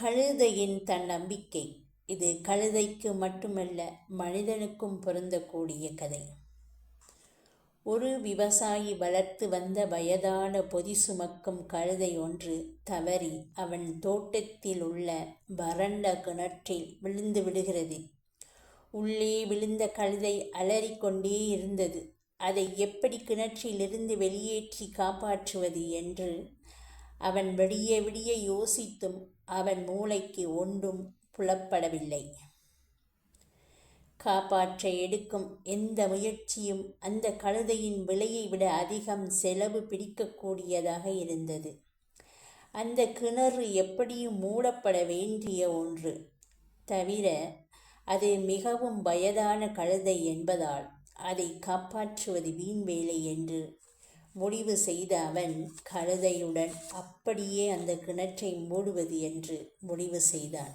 கழுதையின் தன்னம்பிக்கை இது கழுதைக்கு மட்டுமல்ல மனிதனுக்கும் பொருந்தக்கூடிய கதை. ஒரு விவசாயி வளர்த்து வந்த வயதான பொதி சுமக்கும் கழுதை ஒன்று தவறி அவன் தோட்டத்தில் உள்ள வறண்ட கிணற்றில் விழுந்து விடுகிறது. உள்ளே விழுந்த கழுதை அலறிக்கொண்டே இருந்தது. அதை எப்படி கிணற்றிலிருந்து வெளியேற்றி காப்பாற்றுவது என்று அவன் விடிய விடிய யோசித்தும் அவன் மூளைக்கு ஒன்றும் புலப்படவில்லை. காப்பாற்ற எடுக்கும் எந்த முயற்சியும் அந்த கழுதையின் விலையை விட அதிகம் செலவு பிடிக்கக்கூடியதாக இருந்தது. அந்த கிணறு எப்படியும் மூடப்பட வேண்டிய ஒன்று. தவிர அது மிகவும் வயதான கழுதை என்பதால் அதை காப்பாற்றுவது வீண் வேலை என்று முடிவு செய்த அவன் கழுதையுடன் அப்படியே அந்த கிணற்றை மூடுவது என்று முடிவு செய்தான்.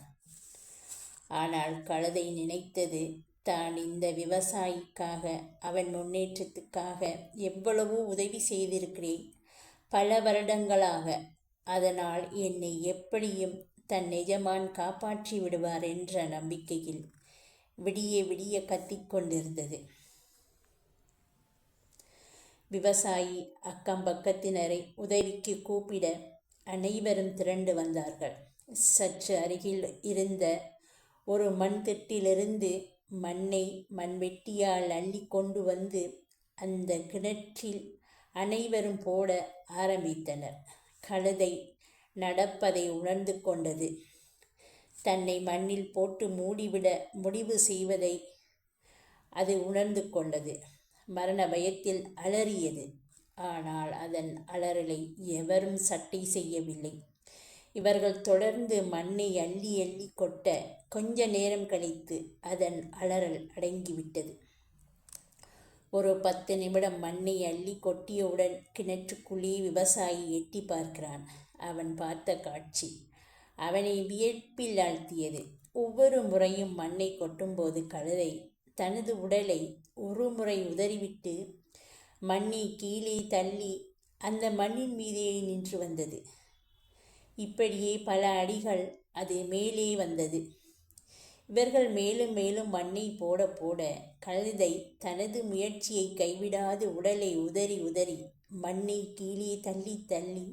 ஆனால் கழுதை நினைத்தது தான் இந்த விவசாயிக்காக அவன் முன்னேற்றத்துக்காக எவ்வளவோ உதவி செய்திருக்கிறேன். பல வருடங்களாக அதனால் என்னை எப்படியும் தன் எஜமான் காப்பாற்றி விடுவார் என்ற நம்பிக்கையில் விடிய விடிய கத்திக்கொண்டிருந்தது. விவசாயி அக்கம் பக்கத்தினரை உதவிக்கு கூப்பிட அனைவரும் திரண்டு வந்தார்கள். சற்று அருகில் இருந்த ஒரு மண் திட்டிலிருந்து மண்ணை மண்வெட்டியால் அள்ளி கொண்டு வந்து அந்த கிணற்றில் அனைவரும் போட ஆரம்பித்தனர். கழுதை நடப்பதை உணர்ந்து கொண்டது. தன்னை மண்ணில் போட்டு மூடிவிட முடிவு செய்வதை அது உணர்ந்து கொண்டது. மரண பயத்தில் அலறியது. ஆனால் அதன் அலறலை எவரும் சட்டை செய்யவில்லை. இவர்கள் தொடர்ந்து மண்ணை அள்ளி அள்ளி கொட்ட கொஞ்ச நேரம் கழித்து அதன் அலறல் அடங்கிவிட்டது. ஒரு பத்து நிமிடம் மண்ணை அள்ளி கொட்டியவுடன் கிணற்றுக்குள்ளே விவசாயி எட்டி பார்க்கிறான். அவன் பார்த்த காட்சி அவனை வியப்பில் ஆழ்த்தியது. ஒவ்வொரு முறையும் மண்ணை கொட்டும்போது கழுதை தனது உடலை ஒரு முறை உதறிவிட்டு மண்ணை கீழே தள்ளி அந்த மண்ணின் மீதே நின்று வந்தது. இப்படியே பல அடிகள் அது மேலே வந்தது. இவர்கள் மேலும் மேலும் மண்ணை போட போட கழுதை தனது முயற்சியை கைவிடாது உடலை உதறி உதறி மண்ணை கீழே தள்ளி தள்ளி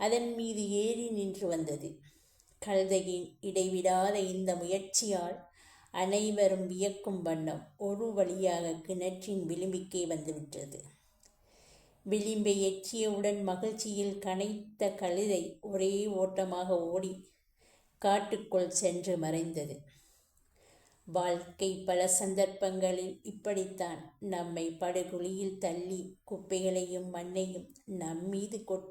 அதன் மீது ஏறி நின்று வந்தது. கழுதையின் இடைவிடாத இந்த முயற்சியால் அனைவரும் வியக்கும் வண்ணம் ஒரு வழியாக கிணற்றின் விளிம்பிக்கே வந்துவிட்டது. விளிம்பை எச்சியவுடன் மகிழ்ச்சியில் கனைத்த கழுதை ஒரே ஓட்டமாக ஓடி காட்டுக்குள் சென்று மறைந்தது. வாழ்க்கை பல சந்தர்ப்பங்களில் இப்படித்தான் நம்மை படுகுழியில் தள்ளி குப்பைகளையும் மண்ணையும் நம்மீது கொட்